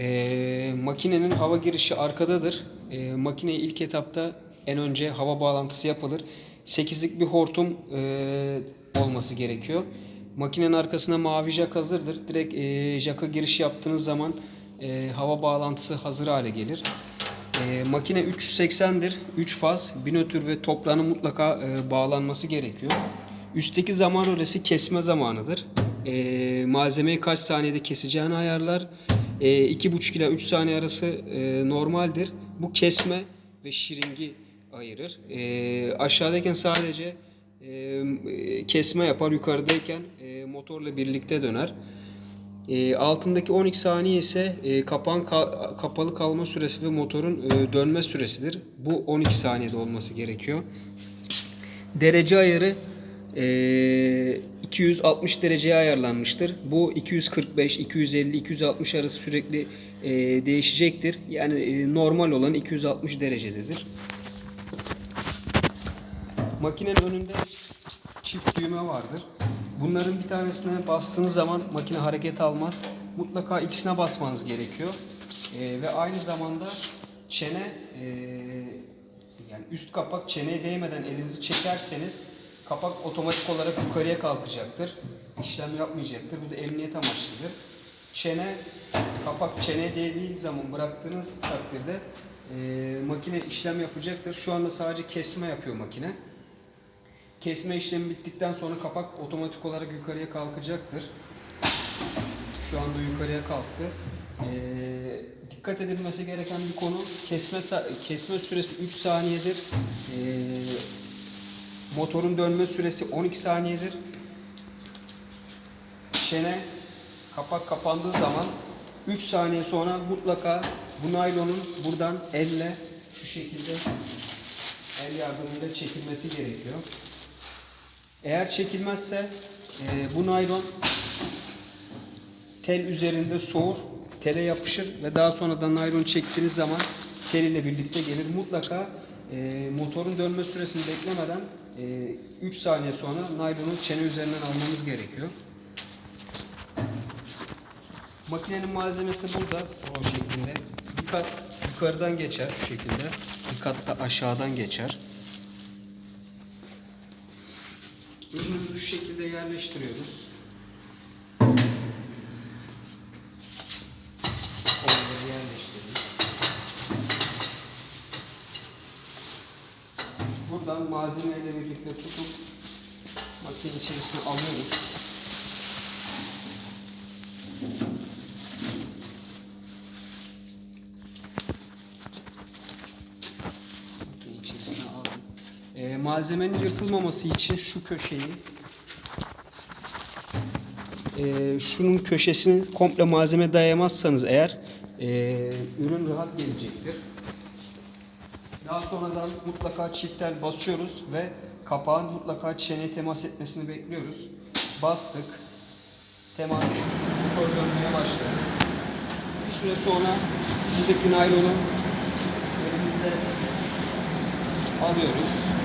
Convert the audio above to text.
Ee, makinenin hava girişi arkadadır. Ee, makineye ilk etapta en önce hava bağlantısı yapılır. 8'lik bir hortum e, olması gerekiyor. Makinenin arkasına mavi jack hazırdır. Direkt e, jacka giriş yaptığınız zaman e, hava bağlantısı hazır hale gelir. E, makine 380'dir. 3 faz, binötür ve toprağının mutlaka e, bağlanması gerekiyor. Üstteki zaman rölesi kesme zamanıdır. E, malzemeyi kaç saniyede keseceğini ayarlar. E, 2,5 ila 3 saniye arası e, normaldir. Bu kesme ve şiringi ayırır. E, aşağıdayken sadece e, kesme yapar, yukarıdayken e, motorla birlikte döner. E, altındaki 12 saniye ise e, kapağın ka- kapalı kalma süresi ve motorun e, dönme süresidir. Bu 12 saniyede olması gerekiyor. Derece ayarı e, 260 dereceye ayarlanmıştır. Bu 245, 250, 260 arası sürekli e, değişecektir. Yani e, normal olan 260 derecededir. Makinenin önünde çift düğme vardır. Bunların bir tanesine bastığınız zaman makine hareket almaz. Mutlaka ikisine basmanız gerekiyor. Ee, ve aynı zamanda çene ee, yani üst kapak çeneye değmeden elinizi çekerseniz kapak otomatik olarak yukarıya kalkacaktır. İşlem yapmayacaktır. Bu da emniyet amaçlıdır. Çene kapak çeneye değdiği zaman bıraktığınız takdirde ee, makine işlem yapacaktır. Şu anda sadece kesme yapıyor makine. Kesme işlemi bittikten sonra kapak otomatik olarak yukarıya kalkacaktır. Şu anda yukarıya kalktı. Ee, dikkat edilmesi gereken bir konu kesme kesme süresi 3 saniyedir. Ee, motorun dönme süresi 12 saniyedir. Çene kapak kapandığı zaman 3 saniye sonra mutlaka bu naylonun buradan elle şu şekilde el yardımıyla çekilmesi gerekiyor. Eğer çekilmezse e, bu naylon tel üzerinde soğur, tele yapışır ve daha sonradan naylon çektiğiniz zaman tel ile birlikte gelir. Mutlaka e, motorun dönme süresini beklemeden 3 saniye sonra naylonu çene üzerinden almamız gerekiyor. Makinenin malzemesi burada o şekilde. Bir kat yukarıdan geçer şu şekilde. Bir kat da aşağıdan geçer. Ürünümüzü şu şekilde yerleştiriyoruz. Buradan malzemeyle birlikte tutup makine içerisine alıyoruz. Ee, malzemenin yırtılmaması için şu köşeyi e, şunun köşesini komple malzeme dayamazsanız eğer e, ürün rahat gelecektir. Daha sonradan mutlaka çiftel basıyoruz ve kapağın mutlaka çeneye temas etmesini bekliyoruz. Bastık. Temas. Motor dönmeye başladı. Bir süre sonra buradaki naylonu elimizde alıyoruz.